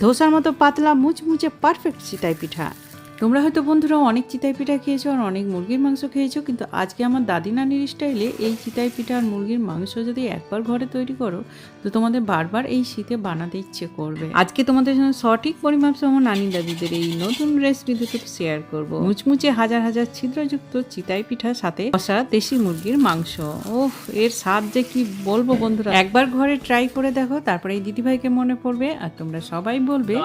ধোসার মতো পাতলা মুচমুচে পারফেক্ট চিতাই পিঠা। তোমরা হয়তো বন্ধুরা অনেক চিতাই পিঠা খেয়েছো আর অনেক মুরগির মাংস খেয়েছো, কিন্তু আজকে আমার দাদি নানির স্টাইলে এই চিতাই পিঠা আর মুরগির মাংস যদি একবার ঘরে তৈরি করো, তো তোমাদের বারবার এই শীতে বানাতে ইচ্ছে করবে। আজকে তোমাদের সঙ্গে সঠিক পরিমাপ সহ নানি দাদিদের এই নতুন রেসিপি দুটো শেয়ার করব। মুচমুচে হাজার হাজার ছিদ্রযুক্ত চিতাই পিঠার সাথে কষা দেশি মুরগির মাংস। ওহ এর স্বাদ যে কি বলব বন্ধুরা। একবার ঘরে ট্রাই করে দেখো, তারপরে এই দিদিভাইকে মনে পড়বে আর তোমরা সবাই বলবে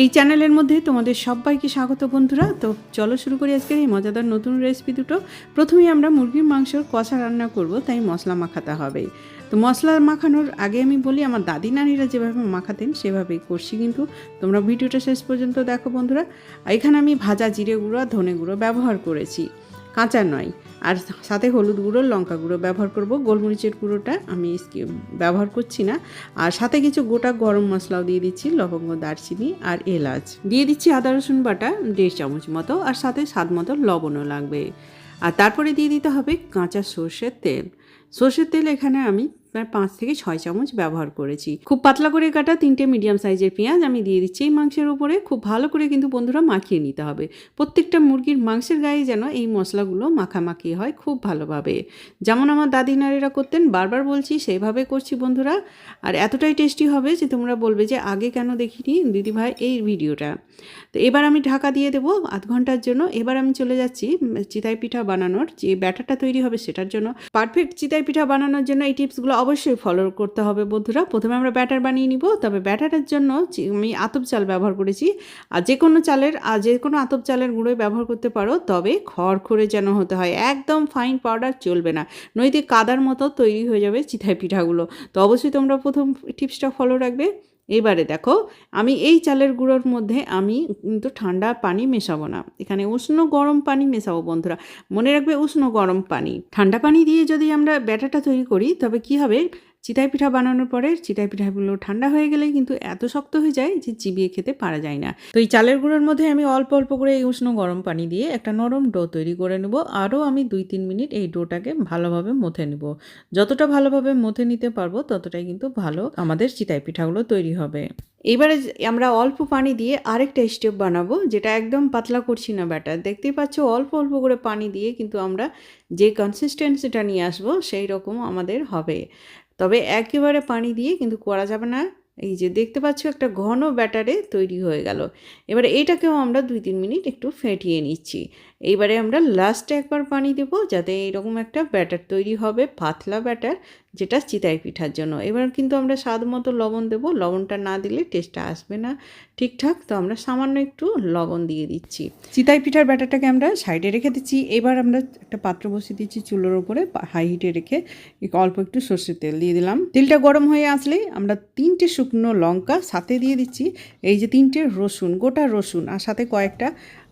এই চ্যানেলের মধ্যে তোমাদের সবাইকে স্বাগত বন্ধুরা। তো চলো শুরু করি আজকের এই মজাদার নতুন রেসিপি দুটো। প্রথমেই আমরা মুরগির মাংসর কষা রান্না করব, তাই মশলা মাখাতে হবে। তো মশলা মাখানোর আগে আমি বলি, আমার দাদি নানিরা যেভাবে মাখাতেন, সেভাবেই করছি কিন্তু। তোমরা ভিডিওটা শেষ পর্যন্ত দেখো বন্ধুরা। এখানে আমি ভাজা জিরে গুঁড়ো ধনে গুঁড়ো ব্যবহার করেছি। কাঁচা নয়। আর সাথে হলুদ গুঁড়ো, লঙ্কা গুঁড়ো ব্যবহার করব। গোলমরিচের গুঁড়োটা আমি ব্যবহার করছি না। আর সাথে কিছু গোটা গরম মশলাও দিয়ে দিচ্ছি, লবঙ্গ, দারচিনি আর এলাচ। দিয়ে দিচ্ছি আদা, রসুন বাটা, দেড় চামচ মতো। আর সাথে স্বাদ মতো লবণও লাগবে। আর তারপরে দিয়ে দিতে হবে কাঁচা সর্ষের তেল। সর্ষের তেল এখানে আমি প্রায় পাঁচ থেকে ছয় চামচ ব্যবহার করেছি। খুব পাতলা করে কাটা তিনটে মিডিয়াম সাইজের পেঁয়াজ আমি দিয়ে দিচ্ছি এই মাংসের উপরে খুব ভালো করে কিন্তু বন্ধুরা মাখিয়ে নিতে হবে। প্রত্যেকটা মুরগির মাংসের গায়ে যেন এই মশলাগুলো মাখামাখি হয় খুব ভালোভাবে। যেমন আমার দাদি নারীরা করতেন, বারবার বলছি সেইভাবে করছি বন্ধুরা। আর এতটাই টেস্টি হবে যে তোমরা বলবে যে আগে কেন দেখিনি দিদিভাই এই ভিডিওটা। তো এবার আমি ঢাকা দিয়ে দেবো আধ ঘণ্টার জন্য। এবার আমি চলে যাচ্ছি চিতাই পিঠা বানানোর যে ব্যাটারটা তৈরি হবে সেটার জন্য। পারফেক্ট চিতাই পিঠা বানানোর জন্য এই টিপসগুলো অবশ্যই ফলো করতে হবে বন্ধুরা। প্রথমে আমরা ব্যাটার বানিয়ে নিব, তবে ব্যাটারের জন্য আমি আতপ চাল ব্যবহার করেছি। আর যে কোনো চালের, আর যে কোনো আতপ চালের গুঁড়োই ব্যবহার করতে পারো, তবে খড়খড়ে যেন হতে হয়। একদম ফাইন পাউডার চলবে না। নইতে কাদার মতো তৈরি হয়ে যাবে চিথায় পিঠাগুলো। তো অবশ্যই তোমরা প্রথম টিপসটা ফলো রাখবে। এবারে দেখো, আমি এই চালের গুঁড়োর মধ্যে আমি কিন্তু ঠান্ডা পানি মেশাবো না। এখানে উষ্ণ গরম পানি মেশাবো বন্ধুরা। মনে রাখবে উষ্ণ গরম পানি। ঠান্ডা পানি দিয়ে যদি আমরা ব্যাটাটা তৈরি করি, তবে কি হবে? চিতাই পিঠা বানানোর পরে চিতাই পিঠাগুলো ঠান্ডা হয়ে গেলে কিন্তু এত শক্ত হয়ে যায় যে চিবিয়ে খেতে পারা যায় না। তো এই চালের গুঁড়োর মধ্যে আমি অল্প অল্প করে এই উষ্ণ গরম পানি দিয়ে একটা নরম ডো তৈরি করে নেব। আরও আমি দুই তিন মিনিট এই ডোটাকে ভালোভাবে মথে নেব। যতটা ভালোভাবে মথে নিতে পারব ততটাই কিন্তু ভালো আমাদের চিতাই পিঠাগুলো তৈরি হবে। এবারে আমরা অল্প পানি দিয়ে আরেকটা স্টেপ বানাবো যেটা একদম পাতলা করছি না ব্যাটার দেখতেই পাচ্ছ অল্প অল্প করে পানি দিয়ে কিন্তু আমরা যে কনসিস্টেন্সিটা নিয়ে আসব সেই রকম আমাদের হবে। তবে একেবারে পানি দিয়ে কিন্তু করা যাবে না। এই যে দেখতে পাচ্ছ একটা ঘন ব্যাটারে তৈরি হয়ে গেল। এবারে এটাকেও আমরা দুই তিন মিনিট একটু ফেটিয়ে নিচ্ছি। এইবারে আমরা লাস্টে একবার পানি দেব যাতে এইরকম একটা ব্যাটার তৈরি হবে, পাতলা ব্যাটার যেটা চিতাই পিঠার জন্য। এবার কিন্তু আমরা স্বাদ মতো লবণ দেবো। লবণটা না দিলে টেস্টটা আসবে না। ঠিকঠাক? তো আমরা সামান্য একটু লবণ দিয়ে দিচ্ছি। চিতাই পিঠার ব্যাটারটাকে আমরা সাইডে রেখে দিচ্ছি। এবার আমরা একটা পাত্র বসিয়ে দিচ্ছি চুলোর উপরে হাই হিটে রেখে অল্প একটু সর্ষের তেল দিয়ে দিলাম। তেলটা গরম হয়ে আসলেই আমরা তিনটে শুকনো লঙ্কা সাথে দিয়ে দিচ্ছি। এই যে তিনটে রসুন, গোটা রসুন, আর সাথে কয়েকটা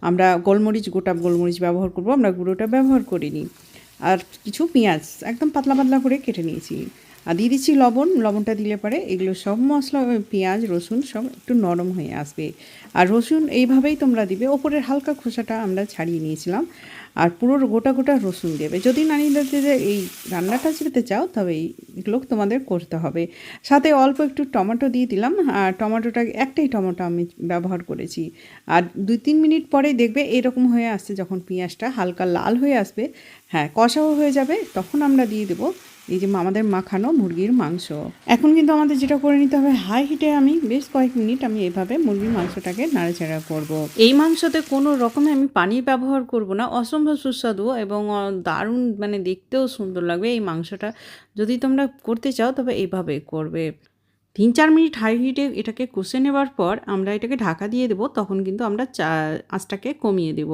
আমরা গোলমরিচ, গোটা গোলমরিচ ব্যবহার করব, আমরা গুঁড়োটা ব্যবহার করিনি। আর কিছু পেঁয়াজ, একদম পাতলা পাতলা করে কেটে নিয়েছি। আর দিয়ে দিচ্ছি লবণ, লবণটা দিলে পরে এগুলো সব মশলা পেঁয়াজ, রসুন সব একটু নরম হয়ে আসবে। আর রসুন এইভাবেই তোমরা দিবে, ওপরের হালকা খোসাটা আমরা ছাড়িয়ে নিয়েছিলাম। আর পুরো গোটা গোটা রসুন দেবে। যদি নারীদের এই রান্নাটা যেতে চাও, তবে এইগুলো তোমাদের করতে হবে। সাথে অল্প একটু টমেটো দিয়ে দিলাম, আর টমেটোটা, একটাই টমেটো আমি ব্যবহার করেছি। আর দুই তিন মিনিট পরে দেখবে এরকম হয়ে আসছে, যখন পেঁয়াজটা হালকা লাল হয়ে আসবে হ্যাঁ কষাও হয়ে যাবে, তখন আমরা দিয়ে দেবো এই যে আমাদের মাখানো মুরগির মাংস। এখন কিন্তু আমাদের যেটা করে নিতে হবে হাই হিটে আমি বেশ কয়েক মিনিট আমি এভাবে মুরগির মাংসটাকে নাড়াচাড়া করব। এই মাংসতে কোনো রকমে আমি পানি ব্যবহার করব না, অসম্ভব সুস্বাদু এবং দারুণ মানে দেখতেও সুন্দর লাগবে এই মাংসটা। যদি তোমরা করতে চাও তবে এইভাবে করবে। তিন চার মিনিট হাই হিটে এটাকে কষে নেবার পর আমরা এটাকে ঢাকা দিয়ে দেবো, তখন কিন্তু আমরা চা, আঁচটাকে কমিয়ে দেব।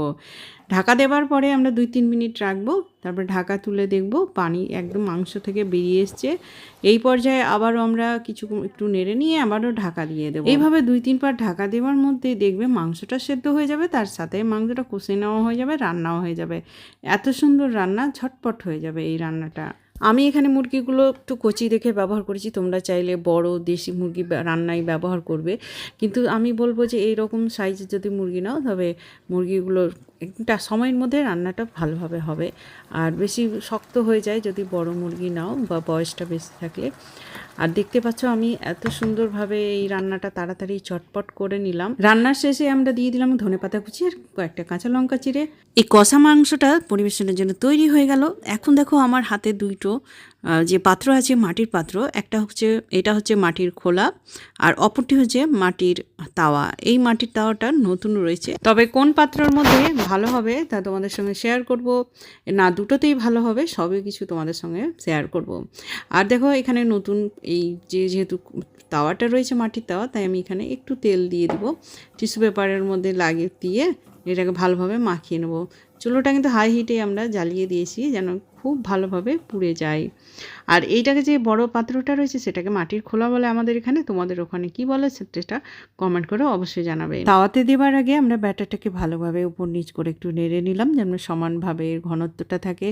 ঢাকা দেওয়ার পরে আমরা দুই তিন মিনিট রাখব, তারপর ঢাকা তুলে দেখব, পানি একদম মাংস থেকে বেরিয়ে এসছে। এই পর্যায়ে আবারও আমরা কিছু একটু নেড়ে নিয়ে আবারও ঢাকা দিয়ে দেবো। এইভাবে দুই তিনবার ঢাকা দেওয়ার মধ্যে দেখবে মাংসটা সেদ্ধ হয়ে যাবে, তার সাথে মাংসটা কষে নেওয়া হয়ে যাবে, রান্নাও হয়ে যাবে। এত সুন্দর রান্না ঝটপট হয়ে যাবে এই রান্নাটা। আমি এখানে মুরগিগুলো একটু কচি দেখে ব্যবহার করেছি, তোমরা চাইলে বড় দেশি মুরগি রান্নায় ব্যবহার করবে। কিন্তু আমি বলব যে এই রকম সাইজের যদি মুরগি নাও, তবে মুরগিগুলো একটা সময়ের মধ্যে রান্নাটা ভালোভাবে হবে। আর বেশি শক্ত হয়ে যায় যদি বড় মুরগি নাও বা বয়সটা বেশি থাকলে। আর দেখতে পাচ্ছ আমি এত সুন্দরভাবে এই রান্নাটা তাড়াতাড়ি চটপট করে নিলাম। রান্নার শেষে আমরা দিয়ে দিলাম ধনেপাতা কুচি আর কয়েকটা কাঁচা লঙ্কা চিড়ে। এই কষা মাংসটা পরিবেশনের জন্য তৈরি হয়ে গেল। এখন দেখো আমার হাতে দুইটো যে পাত্র আছে, মাটির পাত্র, একটা হচ্ছে, এটা হচ্ছে মাটির খোলা আর অপরটি হচ্ছে মাটির তাওয়া। এই মাটির তাওয়াটা নতুন রয়েছে। তবে কোন পাত্রের মধ্যে ভালো হবে তা তোমাদের সঙ্গে শেয়ার করব। না, দুটোতেই ভালো হবে, সবই কিছু তোমাদের সঙ্গে শেয়ার করব। আর দেখো, এখানে নতুন এই যে যেহেতু তাওয়াটা রয়েছে, মাটির তাওয়া, তাই আমি এখানে একটু তেল দিয়ে দিব। টিস্যু পেপারের মধ্যে লাগিয়ে দিয়ে এটাকে ভালোভাবে মাখিয়ে নেব। চুলোটা কিন্তু হাই হিটে আমরা জ্বালিয়ে দিয়েছি, যেন খুব ভালোভাবে পুড়ে যায়। আর এইটাকে যে বড় পাত্রটা রয়েছে সেটাকে মাটির খোলা বলে আমাদের এখানে, তোমাদের ওখানে কি বলে সেটা কমেন্ট করে অবশ্যই জানাবে তাওয়াতে দেবার আগে আমরা ব্যাটারটাকে ভালোভাবে উপর নিচ করে একটু নেড়ে নিলাম যেন সমানভাবে ঘনত্বটা থাকে।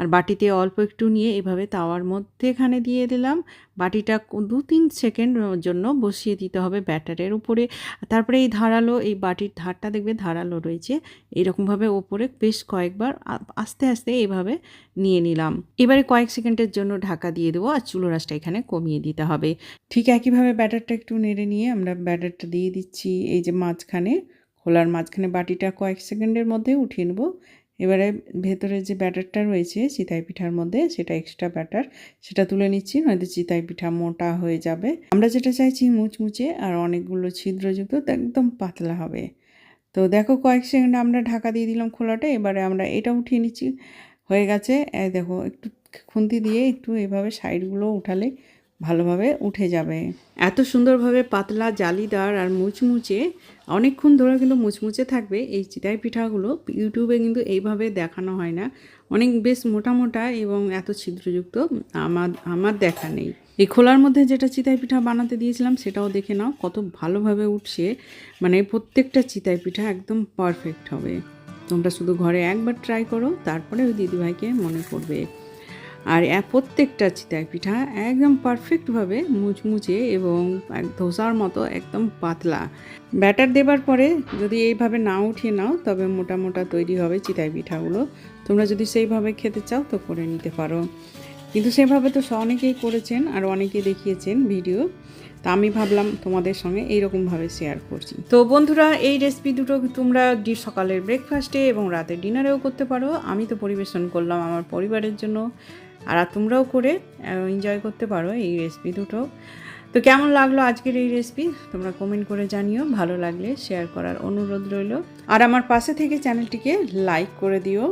আর বাটিতে অল্প একটু নিয়ে এভাবে তাওয়ার মধ্যে এখানে দিয়ে দিলাম। বাটিটা দু তিন সেকেন্ড জন্য বসিয়ে দিতে হবে ব্যাটারের উপরে। তারপরে এই ধারালো, এই বাটির ধারটা দেখবে ধারালো রয়েছে। এরকমভাবে ওপরে বেশ কয়েকবার আস্তে আস্তে এইভাবে নিয়ে নিলাম। এবারে কয়েক সেকেন্ডের জন্য ঢাকা দিয়ে দেবো আর চুলো রাসটা এখানে কমিয়ে দিতে হবে। ঠিক একইভাবে ব্যাটারটা একটু নেড়ে নিয়ে আমরা ব্যাটারটা দিয়ে দিচ্ছি। এই যে মাঝখানে, খোলার মাঝখানে বাটিটা কয়েক সেকেন্ডের মধ্যে উঠিয়ে নেব। এবারে ভেতরে যে ব্যাটারটা রয়েছে, চিতাই পিঠার মধ্যে সেটা এক্সট্রা ব্যাটার সেটা তুলে নিচ্ছি, নয়তো চিতাই পিঠা মোটা হয়ে যাবে। আমরা যেটা চাইছি মুচমুচে আর অনেকগুলো ছিদ্রযুক্ত একদম পাতলা হবে। তো দেখো কয়েক সেকেন্ড আমরা ঢাকা দিয়ে দিলাম খোলাটা, এবারে আমরা এটা উঠিয়ে নিচ্ছি। হয়ে গেছে। দেখো, একটু খুন্তি দিয়ে একটু এভাবে সাইডগুলো উঠালে ভালোভাবে উঠে যাবে। এত সুন্দরভাবে পাতলা জালিদার আর মুচমুচে, অনেকক্ষণ ধরে কিন্তু মুচমুচে থাকবে এই চিতাই পিঠাগুলো। ইউটিউবে কিন্তু এইভাবে দেখানো হয় না। অনেক বেশ মোটা মোটা এবং এত ছিদ্রযুক্ত, আমার আমার দেখা নেই। এই খোলার মধ্যে যেটা চিতাই পিঠা বানাতে দিয়েছিলাম সেটাও দেখে নাও, কত ভালোভাবে উঠছে। মানে প্রত্যেকটা চিতাই পিঠা একদম পারফেক্ট হবে। তোমরা শুধু ঘরে একবার ট্রাই করো, তারপরে ওই দিদিভাইকে মনে করবে আর প্রত্যেকটা চিতাই পিঠা একদম পারফেক্টভাবে মুচমুচে এবং ধোসার মতো একদম পাতলা। ব্যাটার দেবার পরে যদি এইভাবে না উঠিয়ে নাও, তবে মোটা মোটা তৈরি হবে চিতাই পিঠাগুলো। তোমরা যদি সেইভাবে খেতে চাও, তো করে নিতে পারো। কিন্তু সেভাবে তো অনেকেই করেছেন আর অনেকেই দেখিয়েছেন ভিডিও। তা আমি ভাবলাম তোমাদের সঙ্গে এইরকমভাবে শেয়ার করছি। তো বন্ধুরা, এই রেসিপি দুটো তোমরা সকালের ব্রেকফাস্টে এবং রাতের ডিনারেও করতে পারো। আমি তো পরিবেশন করলাম আমার পরিবারের জন্য। আর তোমরাও করে এনজয় করতে পারো এই রেসিপি দুটো। তো কেমন লাগল আজকের এই রেসিপি তোমরা কমেন্ট করে জানিও। ভালো লাগলে শেয়ার করার অনুরোধ রইল। আর আমার পাশে থেকে চ্যানেলটিকে লাইক করে দিও।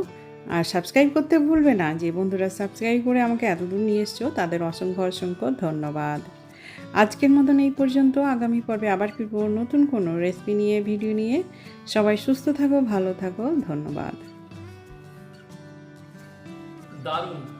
আর সাবস্ক্রাইব করতে ভুলবে না। যে বন্ধুরা সাবস্ক্রাইব করে আমাকে এতদূর নিয়ে এসছো, তাদের অসংখ্য অসংখ্য ধন্যবাদ। আজকের মতন এই পর্যন্ত। আগামী পর্বে আবার ফিরব নতুন কোনো রেসিপি নিয়ে ভিডিও নিয়ে। সবাই সুস্থ থাকো, ভালো থাকো, ধন্যবাদ। দারুণ।